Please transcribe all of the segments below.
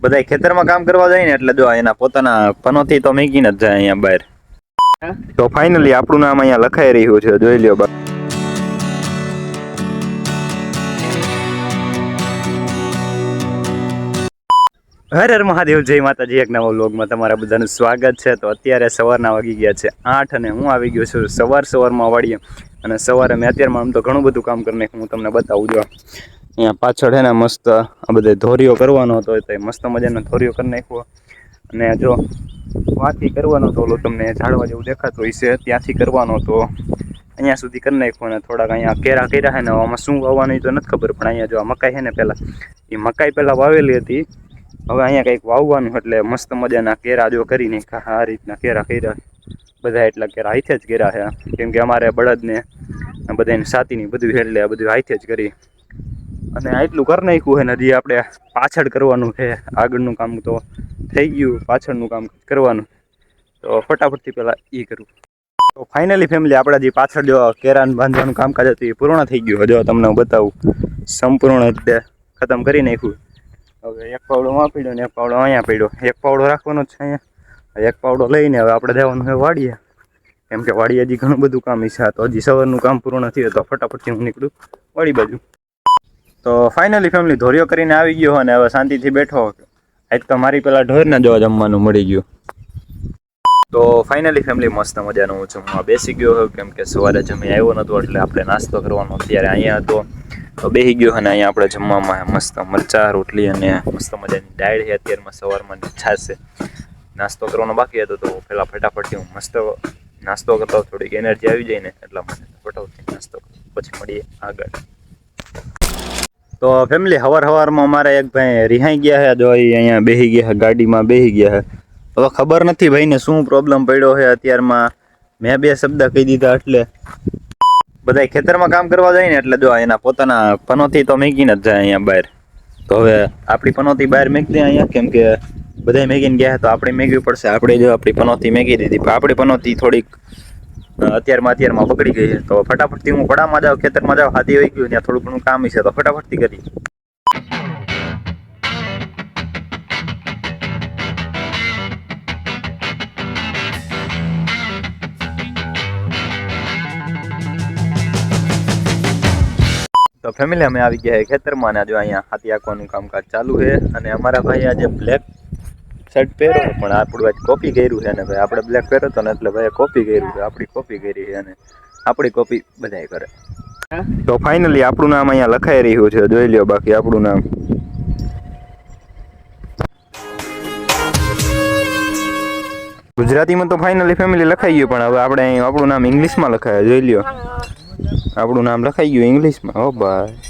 બધા ખેતરમાં કામ કરવા જાય ને એટલે જો એના પોતાના પનોથી તો મેકીને જ જાય અહીંયા બહાર. તો ફાઇનલી આપણું નામ અહીંયા લખાઈ રહ્યું છે જોઈ લ્યો બા. હર હર મહાદેવ જય માતાજી એક નવા વ્લોગમાં તમારા બધાનું સ્વાગત છે. તો અત્યારે સવારના વાગી ગયા છે આઠ અને હું આવી ગયો છું. સવાર સવારમાં વાળીએ અને સવારે મેં અત્યારમાં આમ તો ઘણું બધું કામ કરીને હું તમને બતાવું જો અહીંયા પાછળ છે ને મસ્ત આ બધે ધોરીઓ કરવાનો હતો તો મસ્ત મજાનો ધોરીઓ કરી નાખ્યો. અને જો વાથી કરવાનો હતો, ઓલો તમને ઝાડવા જેવું દેખાતું છે, ત્યાંથી કરવાનો હતો. અહીંયા સુધી કરી નાખ્યો અને થોડાક અહીંયા કેરા કર્યા છે ને, આમાં શું વાવવાનું તો નથી ખબર, પણ અહીંયા જો આ મકાઈ છે ને પહેલાં એ મકાઈ પહેલાં વાવેલી હતી. હવે અહીંયા કંઈક વાવવાનું એટલે મસ્ત મજાના કેરા જો કરીને આ રીતના કેરા કર્યા બધા એટલા કેરા હાથે જ કર્યા છે. કેમ કે અમારે બળદને, બધાને સાતીની બધું એટલે બધું હાથે જ કરી. અને આટલું કરી નાખ્યું છે ને હજી આપણે પાછળ કરવાનું છે. આગળનું કામ તો થઈ ગયું, પાછળનું કામ કરવાનું. તો ફટાફટથી પહેલાં એ કરું. તો ફાઇનલી ફેમિલી આપણા જે પાછળ જો કેરાન બાંધવાનું કામકાજ હતું એ પૂર્ણ થઈ ગયું. જો તમને હું બતાવું, સંપૂર્ણ રીતે ખતમ કરી નાખ્યું. હવે એક પાવડો માં પીડ્યો ને એક પાવડો અહીંયા પીડ્યો. એક પાવડો રાખવાનો જ છે અહીંયા. એક પાવડો લઈને હવે આપણે જવાનું છે વાડીએ. કેમ કે વાડીએ હજી ઘણું બધું કામ છે. તો હજી સવારનું કામ પૂર્ણ થયું તો ફટાફટથી હું નીકળું વાડી બાજુ. તો ફાઇનલી ફેમિલી ધોરિયો કરીને આવી ગયો અને હવે શાંતિથી બેઠો. આજ તો મારી પેલા ઢોરને જોવા જમવાનું મળી ગયું. તો ફાઇનલી ફેમિલી મસ્ત મજાનું હું જમવા બેસી ગયો હોય કેમ કે સવારે જમી આવ્યો નહોતો એટલે આપણે નાસ્તો કરવાનો અત્યારે અહીંયા હતો. તો બેસી ગયો અને અહીંયા આપણે જમવામાં મસ્ત મરચા, રોટલી અને મસ્ત મજાની ડાયડ છે. અત્યારમાં સવારમાં છાશ નાસ્તો કરવાનો બાકી હતો, તો પહેલાં ફટાફટથી હું મસ્ત નાસ્તો કરતો. થોડીક એનર્જી આવી જાય ને, એટલા માટે ફટાફટથી નાસ્તો પછી મળીએ આગળ. તો ફેમિલી હવાર હવારમાં અમારા એક ભાઈ રિહાઈ ગયા છે, જો અહીંયા બેસી ગયા છે, ગાડીમાં બેસી ગયા છે. હવે ખબર નથી ભાઈને શું પ્રોબ્લેમ પડ્યો છે, અત્યારમાં મેં બે શબ્દ કહી દીધા એટલે. બધા ખેતરમાં કામ કરવા જાય ને એટલે જો એના પોતાના પનોથી તો મેકીને જ જાય અહીંયા બહાર. તો હવે આપણી પનોતી બહાર મેકી અહીંયા, કેમ કે બધા મેકીને ગયા તો આપણે મેકવી પડશે. આપણે જો આપણી પનોતી મેકી દીધી, પણ આપણી પનોતી થોડીક અત્યારમાં અત્યારમાં પકડી ગઈ છે. તો ફટાફટથી હું પડામાં જાઉં, ખેતરમાં જાઉં, હાથી હોઈ ગયું ત્યાં થોડું ઘણું કામ છે. તો ફટાફટથી કરી. તો ફેમિલી અમે આવી ગયા ખેતરમાં અને જો અહીંયા હાથી આંકવાનું કામકાજ ચાલુ છે. અને અમારા ભાઈ આજે બ્લેક શર્ટ પહેર્યો પણ આપણું આજ કોપી કર્યું છે અને ભાઈ. આપણે બ્લેક પહેર્યો તો ને એટલે ભાઈ કોપી કર્યું છે. આપણી કોપી કરી છે અને આપણી કોપી બધાય કરે. તો ફાઇનલી આપણું નામ અહીંયા લખાઈ રહ્યું છે. જોઈ લ્યો બાકી આપણું નામ. ગુજરાતીમાં તો ફાઇનલી ફેમિલી લખાઈ ગયું, પણ હવે આપણે આપણું નામ ઇંગ્લિશમાં લખાય. જોઈ લ્યો. આપણું નામ લખાઈ ગયું ઇંગ્લિશમાં ઓ ભાઈ.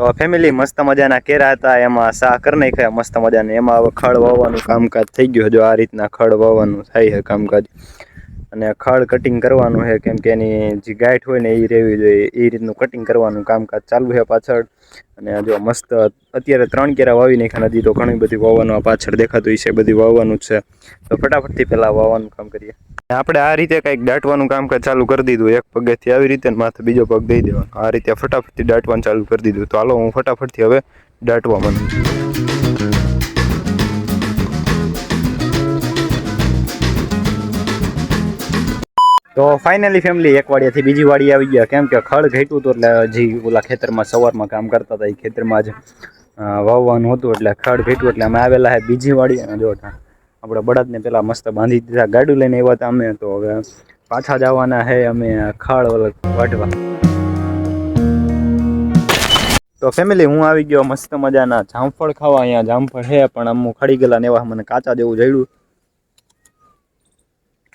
તો ફેમિલી મસ્ત મજાના કેરા હતા. એમાં સા કર નાખ્યા મસ્ત મજાને. એમાં હવે ખડ વાવવાનું કામકાજ થઈ ગયું જો આ રીતના ખડ વાવવાનું થાય છે કામકાજ. અને ખડ કટિંગ કરવાનું છે. કેમ કે એની જે ગાંઠ હોય ને એ રહેવી જોઈએ. એ રીતનું કટિંગ કરવાનું કામકાજ ચાલુ છે પાછળ. અને જો મસ્ત અત્યારે ત્રણ કેરા વાવી નાખ્યા. નથી તો ઘણી બધી વાવવાનું પાછળ દેખાતું છે બધી વાવવાનું છે. તો ફટાફટથી પહેલાં વાવવાનું કામ કરીએ. આપણે આ રીતે કંઈક દાટવાનું કામકાજ ચાલુ કરી દીધું. એક પગેથી આવી રીતે માથે બીજો પગ દઈ દેવાનો. આ રીતે ફટાફટથી દાટવાનું ચાલુ કરી દીધું. તો હાલો, હું ફટાફટથી હવે દાટવા માંડું છું. તો ફાઇનલી ફેમિલી એક વાડિયાથી બીજી વાડી આવી ગયા. કેમ કે ખડ ઘટ્યું હતું એટલે હજી ઓલા ખેતરમાં સવારમાં કામ કરતા હતા. એ ખેતરમાં જ વાવવાનું હતું એટલે ખડ ઘટ્યું. એટલે અમે આવેલા છે બીજી વાડી. અને જો તા આપણે બળદને પેલા મસ્ત બાંધી દીધા, ગાડું લઈને આવ્યા હતા અમે, તો હવે પાછા જવાના હે અમે ખાળ વાટવા તો ફેમિલી હું આવી ગયો મસ્ત મજાના. જામફળ ખાવા અહીંયા, જામફળ હે, પણ અમુક ખડી ગયેલા ને એવા મને કાચા જેવું જડ્યું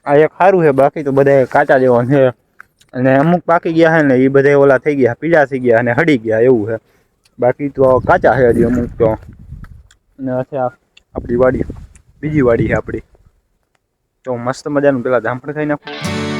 આ એક સારું છે બાકી તો બધા કાચા જેવા છે. અને અમુક પાકી ગયા છે ને એ બધા ઓલા થઈ ગયા પીળા થઈ ગયા અને હડી ગયા, એવું છે બાકી તો કાચા છે હજી અમુક તો. અને આપણી વાડી. બીજી વાડી છે આપણી તો મસ્ત મજાનું પેલા જામફળ ખાઈ નાખું.